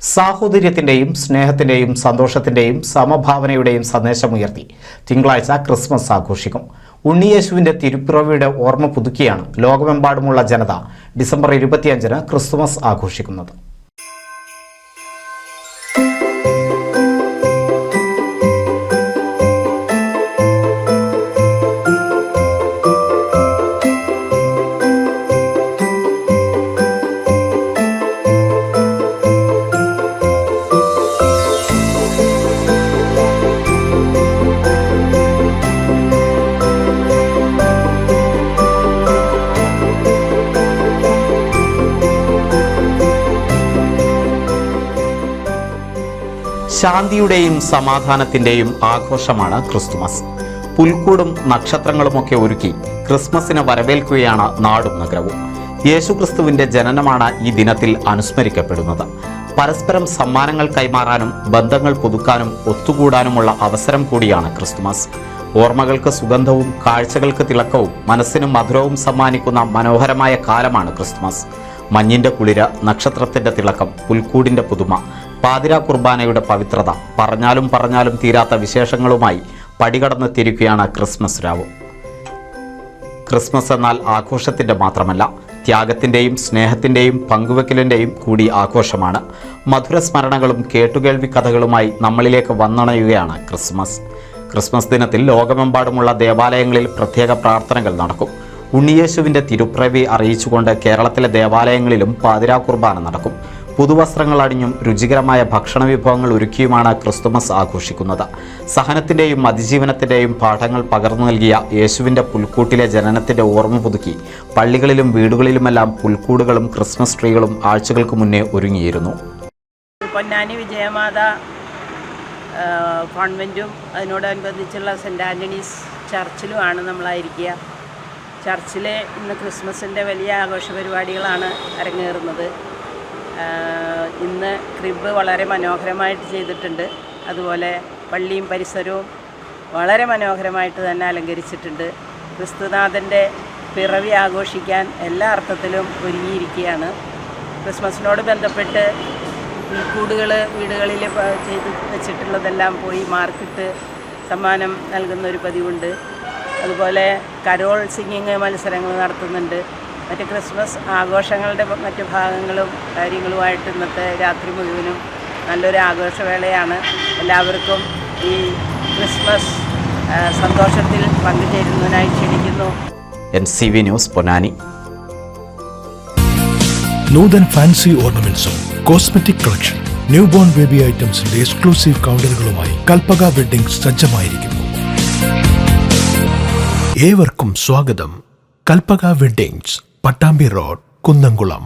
സാഹോദര്യത്തിന്റെയും സ്നേഹത്തിന്റെയും സന്തോഷത്തിന്റെയും സമഭാവനയുടെയും സന്ദേശമുയർത്തി തിങ്കളാഴ്ച ക്രിസ്മസ് ആഘോഷിക്കും. ഉണ്ണിയേശുവിന്റെ തിരുപ്പിറവിയുടെ ഓർമ്മ പുതുക്കിയാണ് ലോകമെമ്പാടുമുള്ള ജനത ഡിസംബർ ഇരുപത്തിയഞ്ചിന് ക്രിസ്തുമസ് ആഘോഷിക്കുന്നത്. ശാന്തിയുടെയും സമാധാനത്തിന്റെയും ആഘോഷമാണ് ക്രിസ്തുമസ്. പുൽക്കൂടും നക്ഷത്രങ്ങളുമൊക്കെ ഒരുക്കി ക്രിസ്മസിനെ വരവേൽക്കുകയാണ് നാടും നഗരവും. യേശുക്രിസ്തുവിന്റെ ജനനമാണ് ഈ ദിനത്തിൽ അനുസ്മരിക്കപ്പെടുന്നത്. പരസ്പരം സമ്മാനങ്ങൾ കൈമാറാനും ബന്ധങ്ങൾ പുതുക്കാനും ഒത്തുകൂടാനുമുള്ള അവസരം കൂടിയാണ് ക്രിസ്തുമസ്. ഓർമ്മകൾക്ക് സുഗന്ധവും കാഴ്ചകൾക്ക് തിളക്കവും മനസ്സിന് മധുരവും സമ്മാനിക്കുന്ന മനോഹരമായ കാലമാണ് ക്രിസ്തുമസ്. മഞ്ഞിന്റെ കുളിര നക്ഷത്രത്തിന്റെ തിളക്കം പുൽക്കൂടിന്റെ പുതുമ പാതിര കുർബാനയുടെ പവിത്രത. പറഞ്ഞാലും പറഞ്ഞാലും തീരാത്ത വിശേഷങ്ങളുമായി പടികടന്നെത്തിയിരിക്കുകയാണ് ക്രിസ്മസ് രാവ്. ക്രിസ്മസ് എന്നാൽ ആഘോഷത്തിന്റെ മാത്രമല്ല ത്യാഗത്തിന്റെയും സ്നേഹത്തിന്റെയും പങ്കുവെക്കലിന്റെയും കൂടി ആഘോഷമാണ്. മധുര സ്മരണകളും കേട്ടുകേൾവി കഥകളുമായി നമ്മളിലേക്ക് വന്നണയുകയാണ് ക്രിസ്മസ്. ക്രിസ്മസ് ദിനത്തിൽ ലോകമെമ്പാടുമുള്ള ദേവാലയങ്ങളിൽ പ്രത്യേക പ്രാർത്ഥനകൾ നടക്കും. ഉണ്ണിയേശുവിന്റെ തിരുപ്രവി അറിയിച്ചുകൊണ്ട് കേരളത്തിലെ ദേവാലയങ്ങളിലും പാതിരാ കുർബാന നടക്കും. പുതുവസ്ത്രങ്ങൾ അണിഞ്ഞും രുചികരമായ ഭക്ഷണ വിഭവങ്ങൾ ഒരുക്കിയുമാണ് ക്രിസ്തുമസ് ആഘോഷിക്കുന്നത്. സഹനത്തിന്റെയും അതിജീവനത്തിന്റെയും പാഠങ്ങൾ പകർന്നു നൽകിയ യേശുവിന്റെ പുൽക്കൂട്ടിലെ ജനനത്തിന്റെ ഓർമ്മ പുതുക്കി പള്ളികളിലും വീടുകളിലുമെല്ലാം പുൽക്കൂടുകളും ക്രിസ്മസ് ട്രീകളും ആഴ്ചകൾക്ക് മുന്നേ ഒരുങ്ങിയിരുന്നു. പൊന്നാനി വിജയമാത കോൺവെന്റും അതിനോടനുബന്ധിച്ചുള്ള സെന്റ് ആന്റണീസ് ചർച്ചിലുമാണ് നമ്മളായിരിക്കുക. ചർച്ചിലെ ഇന്ന് ക്രിസ്മസിന്റെ വലിയ ആഘോഷ പരിപാടികളാണ് അരങ്ങേറുന്നത്. ഇന്ന് ക്രിബ് വളരെ മനോഹരമായിട്ട് ചെയ്തിട്ടുണ്ട്. അതുപോലെ പള്ളിയും പരിസരവും വളരെ മനോഹരമായിട്ട് തന്നെ അലങ്കരിച്ചിട്ടുണ്ട്. ക്രിസ്തുനാഥന്റെ പിറവി ആഘോഷിക്കാൻ എല്ലാ അർത്ഥത്തിലും ഒരുങ്ങിയിരിക്കുകയാണ്. ക്രിസ്മസിനോട് ബന്ധപ്പെട്ട് പുൽക്കൂടുകൾ വീടുകളിൽ ചെയ്ത് വെച്ചിട്ടുള്ളതെല്ലാം പോയി മാർക്കിട്ട് സമ്മാനം നൽകുന്ന ഒരു പതിവുണ്ട്. അതുപോലെ കരോൾ സിംഗിങ് മത്സരങ്ങൾ നടത്തുന്നുണ്ട്. മറ്റ് ക്രിസ്മസ് ആഘോഷങ്ങളുടെ മറ്റ് ഭാഗങ്ങളും കാര്യങ്ങളുമായിട്ട് ഇന്നത്തെ രാത്രി മുഴുവനും നല്ലൊരു ആഘോഷവേളയാണ്. എല്ലാവർക്കും ഈ ക്രിസ്മസ് സന്തോഷത്തിൽ പങ്കുചേരുന്നതിനായി ക്ഷണിക്കുന്നു. N C V news Ponnani. Noothan fancy ഓർണമെന്റ്സും cosmetic collection new born baby ഐറ്റംസിന്റെ exclusive കൗണ്ടറുകളുമായി കൽപ്പക വെഡിംഗ് സജ്ജമായിരിക്കുന്നു. ഏവർക്കും സ്വാഗതം. Kalpaka weddings Pattambi road Kunnamkulam.